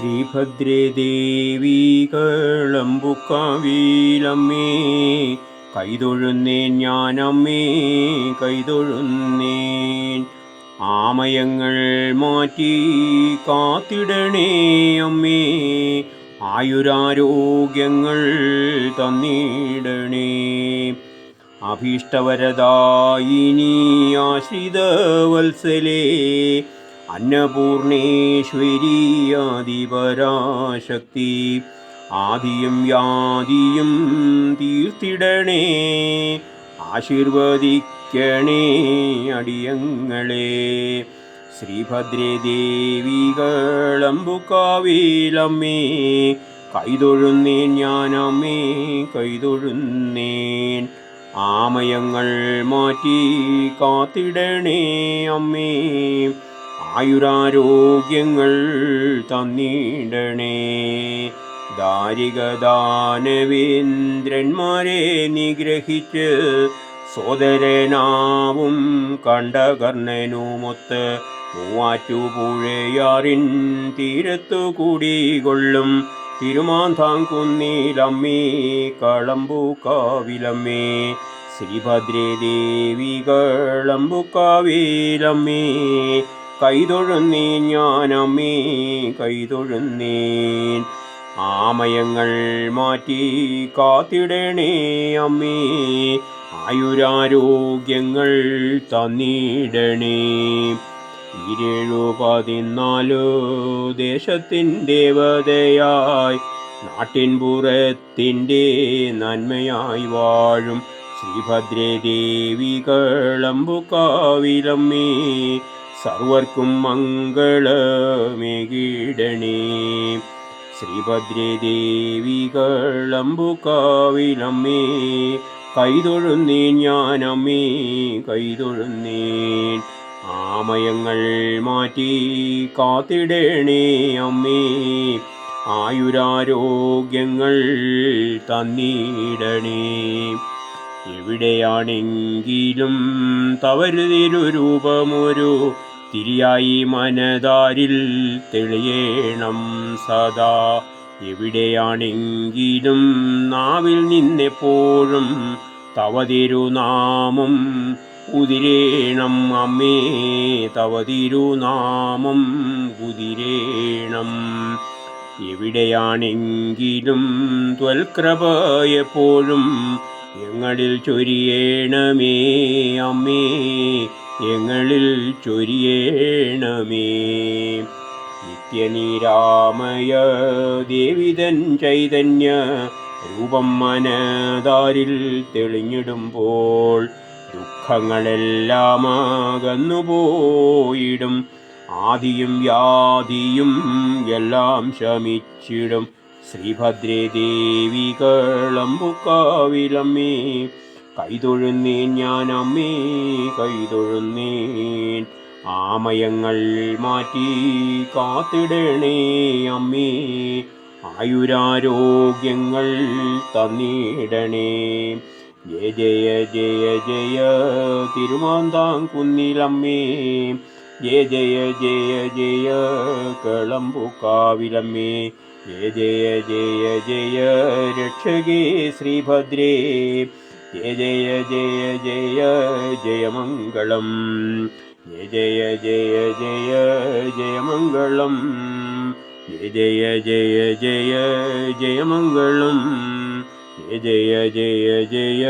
ശ്രീഭദ്രേ ദേവി കളമ്പുക്കാവിലമ്മേ കൈതൊഴുന്നേൻ ഞാനമ്മേ കൈതൊഴുന്നേൻ ആമയങ്ങൾ മാറ്റി കാത്തിടണേ അമ്മേ ആയുരാരോഗ്യങ്ങൾ തന്നിടണേ. അഭീഷ്ടവരദായിനി ആശ്രിതവത്സലേ അന്നപൂർണേശ്വരി ആദിപരാശക്തി ആദിയും യാദിയും തീർത്തിടണേ ആശീർവദിക്കണേ അടിയങ്ങളെ. ശ്രീഭദ്രേ ദേവികളമ്പുക്കാവിലമ്മേ കൈതൊഴുന്നേൻ ഞാനമ്മേ കൈതൊഴുന്നേൻ. ആമയങ്ങൾ മാറ്റി കാത്തിടണേ അമ്മേ. ആയുരാരോഗ്യങ്ങൾ തന്നിടണേ. ദാരികദാനവേന്ദ്രന്മാരെ നിഗ്രഹിച്ച് സോദരനാവും കണ്ടകർണനുമൊത്ത് മൂവാറ്റുപുഴയാറിൻ തീരത്തു കൂടികൊള്ളും. തിരുമാന്താങ്കുന്നിലമ്മേ കളമ്പൂക്കാവിലമ്മേ ശ്രീഭദ്രേ ദേവികളമ്പുക്കാവിലമ്മേ കൈതൊഴുന്നേ ഞാനമ്മീ കൈതൊഴുന്നീൻ ആമയങ്ങൾ മാറ്റി കാത്തിടണേ അമ്മീ. ആയുരാരോഗ്യങ്ങൾ തന്നിടണേ. ഇരേഴു പതിനാലു ദേശത്തിൻ ദേവതയായി നാട്ടിൻപുറത്തിന്റെ നന്മയായി വാഴും ശ്രീഭദ്രേ ദേവികളമ്പുക്കാവിലമ്മേ സർവർക്കും മംഗളമേകിടണേ. ശ്രീഭദ്രേ ദേവികളമ്പുക്കാവിലമ്മേ കൈതൊഴുന്നേൻ ഞാനമ്മേ കൈതൊഴുന്നേൻ ആമയങ്ങൾ മാറ്റി കാത്തിടണേ അമ്മേ ആയുരാരോഗ്യങ്ങൾ തന്നിടണേ. എവിടെയാണെങ്കിലും തവരുതിരുരൂപമൊരു തിരിയായി മനതാരിൽ തെളിയേണം സദാ. എവിടെയാണെങ്കിലും നാവിൽ നിന്നെപ്പോഴും തവ തിരുനാമം ഉതിരേണം. അമ്മേ തവ തിരുനാമം ഉതിരേണം. എവിടെയാണെങ്കിലും ത്വൽക്രപയെപ്പോഴും ഞങ്ങളിൽ ചൊരിയേണമേ. അമ്മേ ഞങ്ങളിൽ ചൊരിയേണമേ. നിത്യനിരാമയ ദേവിതൻ ചൈതന്യ രൂപം മനതാരിൽ തെളിഞ്ഞിടുമ്പോൾ ദുഃഖങ്ങളെല്ലാം അകന്നുപോയിടും ആദിയും വ്യാധിയും എല്ലാം ശമിച്ചിടും. ശ്രീഭദ്രേ ദേവികളമ്പുക്കാവിലമ്മേ കൈതൊഴുന്നേൻ അമ്മേ കൈതൊഴുന്നേൻ. ആമയങ്ങൾ മാറ്റി കാത്തിടണേ അമ്മേ ആയുരാരോഗ്യങ്ങൾ തന്നിടണേ. ജയ ജയ ജയ ജയ തിരുമാന്താംകുന്നിലമ്മേ ജയ ജയ ജയ ജയ കളമ്പുക്കാവിലമ്മേ ജയ ജയ ജയ ജയ രക്ഷകേ ശ്രീഭദ്രേ. ജയ ജയ ജയ ജയ ജയമംഗളം ജയ ജയ ജയ ജയ ജയമംഗളം ജയ ജയ ജയ ജയ ജയമംഗളം ജയ ജയ ജയ ജയ